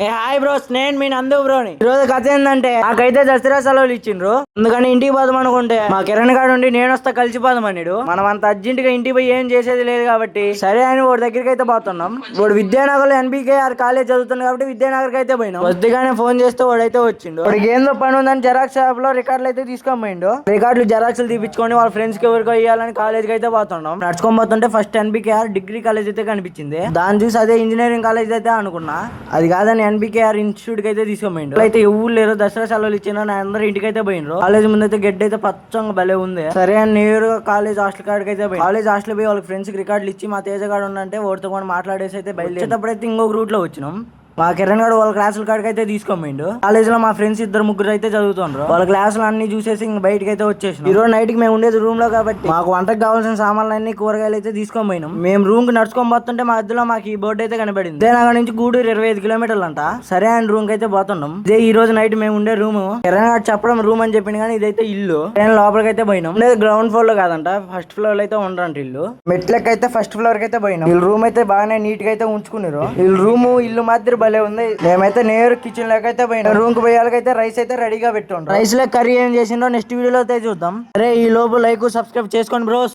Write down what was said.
ఏ hi bros నేను మీ నందు బ్రోని. ఈ రోజు కథ ఏంటంటే నాకైతే దసరా సెలవులు ఇచ్చిండ్రు. అందుకని ఇంటికి పోదాం అనుకుంటే మా కిరణ్ గాడు ఉండి నేను వస్తా కలిసి అన్నాడు మనం అంత అర్జెంట్గా ఇంటికి పోయి ఏం చేసేది లేదు కాబట్టి సరే అని వాడి దగ్గరికి అయితే పోతున్నాం. వాడు విద్యానగర్లో ఎన్బికే ఆర్ కాలేజ్ చదువుతుంది కాబట్టి విద్యానగర్ అయితే పోయినాం. వద్దుగానే ఫోన్ చేస్తే వాడైతే వచ్చిండు. వాడికి ఏందో పని ఉందని జెరాక్స్ షాప్లో రికార్డులు అయితే తీసుకొని పోయిండు. రికార్డులు జెరాక్స్లు తీపించుకొని వాళ్ళ ఫ్రెండ్స్కి ఎవరికో ఇవ్వాలని కాలేజ్కి అయితే పోతున్నాం. నడుచుకొని పోతుంటే ఫస్ట్ ఎన్బికేఆర్ డిగ్రీ కాలేజ్ అయితే కనిపించింది. దాన్ని చూసి అదే ఇంజనీరింగ్ కాలేజ్ అయితే అనుకున్నా. అది కాదని ఎన్బికేఆర్ ఇన్స్టిట్యూట్కి అయితే తీసుకోమండి అయితే ఎవరు లేరు దసరా సెలవులు ఇచ్చిన అందరూ ఇంటికి అయితే పోయినరు. కాలేజ్ ముందు అయితే గడ్డి అయితే పచ్చంగా భలే ఉంది. సరే అని నేరుగా కాలేజ్ హాస్టల్ కాడికి అయితే పోయి కాలేజ్ హాస్టల్ పోయి వాళ్ళకి ఫ్రెండ్స్కి రికార్డులు ఇచ్చి మా తేజ గాడు ఉండంటే వాడితో కూడా మాట్లాడేసి అయితే బయలుదేరేటప్పుడైతే ఇంకొక రూట్లో వచ్చినాం. మా కిరణ్ గారు వాళ్ళ క్లాసుల కాడికి అయితే తీసుకోమండు. కాలేజ్లో మా ఫ్రెండ్స్ ఇద్దరు ముగ్గురు అయితే చదువుతుండ్రు. వాళ్ళ క్లాసులు అన్ని చూసేసి ఇంక బయటకి అయితే వచ్చేసి ఈ రోజు నైట్కి మేము ఉండేది రూమ్లో కాబట్టి మాకు వంటకు కావాల్సిన సామాన్లు అన్ని కూరగాయలు అయితే తీసుకొని పోయినాం మేము రూమ్కి నడుచుకొని పోతుంటే మా మధ్యలో మాకు ఈ బోర్డు అయితే కనబడింది. అక్కడ నుంచి గూడూరు ఇరవై ఐదు కిలోమీటర్లు అంట. సరే అని రూమ్కి అయితే పోతున్నాం. ఇదే ఈ రోజు నైట్ మేము ఉండే రూమ్ కిరణ్ గారు చెప్పడం రూమ్ అని చెప్పింది కానీ ఇదైతే ఇల్లు. నేను లోపలికి అయితే పోయినాం. లేదు గ్రౌండ్ ఫ్లోర్లో కాదంట. ఫస్ట్ ఫ్లోర్లో అయితే ఉండరంట ఇల్లు. మెట్లకి అయితే ఫస్ట్ ఫ్లోర్కి అయితే పోయినాం. వీళ్ళ రూమ్ అయితే బాగానే నీట్గా అయితే ఉంచుకున్నారు. వీళ్ళ రూమ్ ఇల్లు మాత్రం భలే ఉంది. మేమైతే నేరు కిచెన్లోకి అయితే పోయిన. రూమ్కి పోయాలకైతే రైస్ అయితే రెడీగా పెట్టుండ్రు. రైస్లో కర్రీ ఏం చేసిండో నెక్స్ట్ వీడియోలో అయితే చూద్దాం. అరే ఈ లోపు లైక్ సబ్స్క్రైబ్ చేసుకోండి బ్రోస్